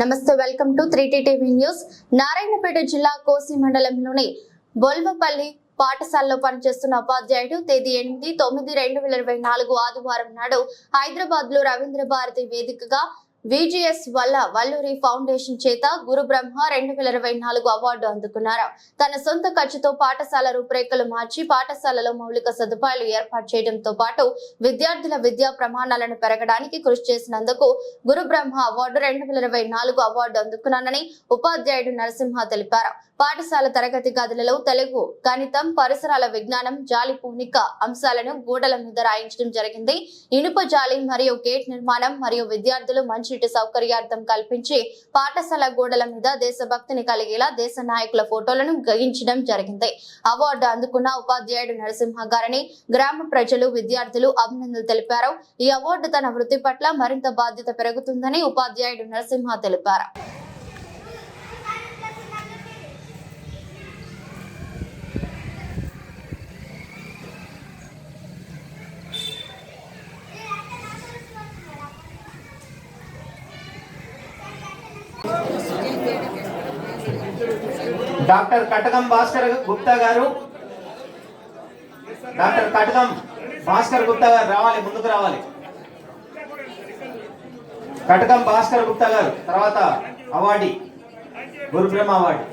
నమస్తే welcome to three TV news. Narayanpet జిల్లా కోసి మండలంలోని బొల్వపల్లి పాఠశాలలో పనిచేస్తున్న ఉపాధ్యాయుడు తేదీ ఎనిమిది తొమ్మిది రెండు వేల ఇరవై నాలుగు ఆదివారం నాడు హైదరాబాద్లో రవీంద్ర భారతి వేదికగా విజిఎస్ వల్ల వల్లూరి ఫౌండేషన్ చేత గురు బ్రహ్మ రెండు వేల ఇరవై నాలుగు అవార్డు అందుకున్నారు. తన సొంత ఖర్చుతో పాఠశాల రూపురేఖలు మార్చి పాఠశాలలో మౌలిక సదుపాయాలు ఏర్పాటు చేయడంతో పాటు విద్యార్థుల విద్యా ప్రమాణాలను పెరగడానికి కృషి చేసినందుకు గురు బ్రహ్మ అవార్డు రెండు వేల ఇరవై నాలుగు అవార్డు అందుకున్నానని ఉపాధ్యాయుడు నరసింహ తెలిపారు. పాఠశాల తరగతి గదులలో తెలుగు గణితం పరిసరాల విజ్ఞానం జాలి పూనిక అంశాలను గోడల మీద రాయించడం జరిగింది. ఇనుప జాలి మరియు గేట్ నిర్మాణం మరియు విద్యార్థులు మంచి సీటు సౌకర్యార్థం కల్పించి పాఠశాల గోడల మీద దేశభక్తిని కలిగేలా దేశ నాయకుల ఫోటోలను గగించడం జరిగింది. అవార్డు అందుకున్న ఉపాధ్యాయుడు నరసింహ గారిని గ్రామ ప్రజలు విద్యార్థులు అభినందనలు తెలిపారు. ఈ అవార్డు తన వృత్తి పట్ల మరింత బాధ్యత పెరుగుతుందని ఉపాధ్యాయుడు నరసింహ తెలిపారు. డాక్టర్ కటకం భాస్కర్ గుప్తా గారు. డాక్టర్ కటకం భాస్కర్ గుప్తా గారు రావాలి ముందుకు రావాలి. కటకం భాస్కర్ గుప్తా గారు తర్వాత అవార్డి గురు బ్రహ్మ అవార్డు.